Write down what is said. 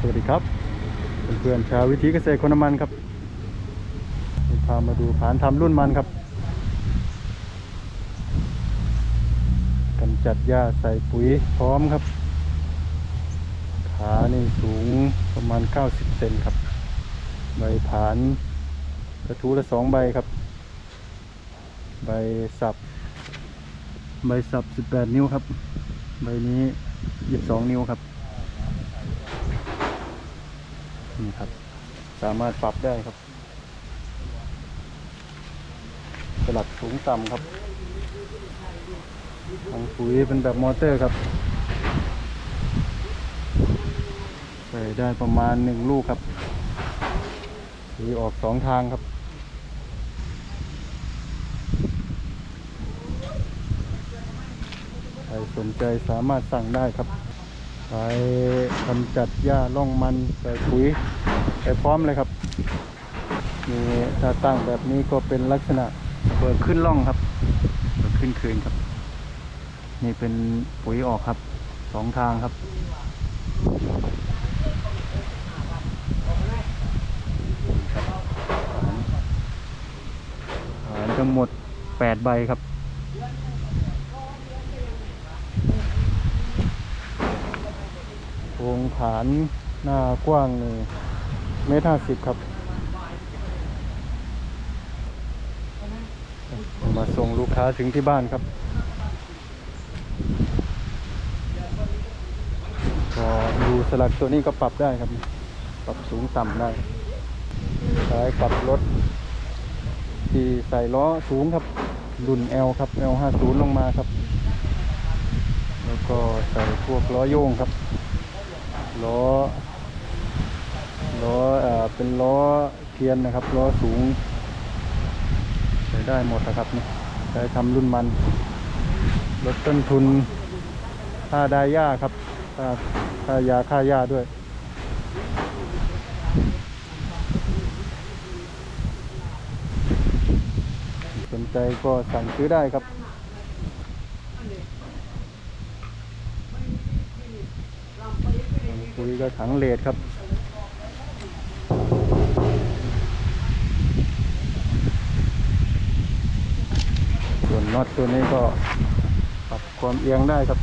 สวัสดีครับเพื่อนๆชาววิถีเกษตรคนน้ำมันครับพามาดูผานทำรุ่นมันครับกำจัดหญ้าใส่ปุ๋ยพร้อมครับ ขานี่สูงประมาณ 90 เซนครับ ใบผานกระทู้ละสองใบครับ ใบสับ ใบสับ 18 นิ้วครับ ใบนี้ 22 นิ้วครับ นี่ครับ สามารถปรับได้ครับ สลักสูงต่ำครับทางปุ๋ยเป็นแบบมอเตอร์ครับใส่ได้ประมาณหนึ่งลูกครับสีออกสองทางครับใครสนใจสามารถสั่งได้ครับ ไปกำจัดหญ้าล่องมันใส่ปุ๋ยไปพร้อมเลยครับมีถ้าตั้งแบบนี้ก็เป็นลักษณะเปิดขึ้นล่องครับเปิดขึ้นคืนครับ นี่เป็นปุ๋ยออกครับสองทางครับฐานทั้งหมด 8 ใบครับ โคร งฐานหน้ากว้างนี่เมตรห้าสิบครับ มาส่งลูกค้าถึงที่บ้านครับก็ดูสลักตัวนี้ก็ปรับได้ครับ ปรับสูงต่ำได้ใช้กับรถ ที่ใส่ล้อสูงครับ รุ่น L ครับ L 5 0 ลงมาครับ แล้วก็ใส่พวกล้อโยงครับ ล้อล้ออ่อเป็นล้อเทียนนะครับล้อสูงใช้ได้หมดนะครับนี่ใช้ทำรุ่นมันลดต้นทุนค่าไดายาครับค่าค่ายาค่าหญ้าด้วยสนใจก็สั่งซื้อได้ครับ ปุ๋ยก็ถังเลดครับส่วนน็อตตัวนี้ก็ปรับความเอียงได้ครับ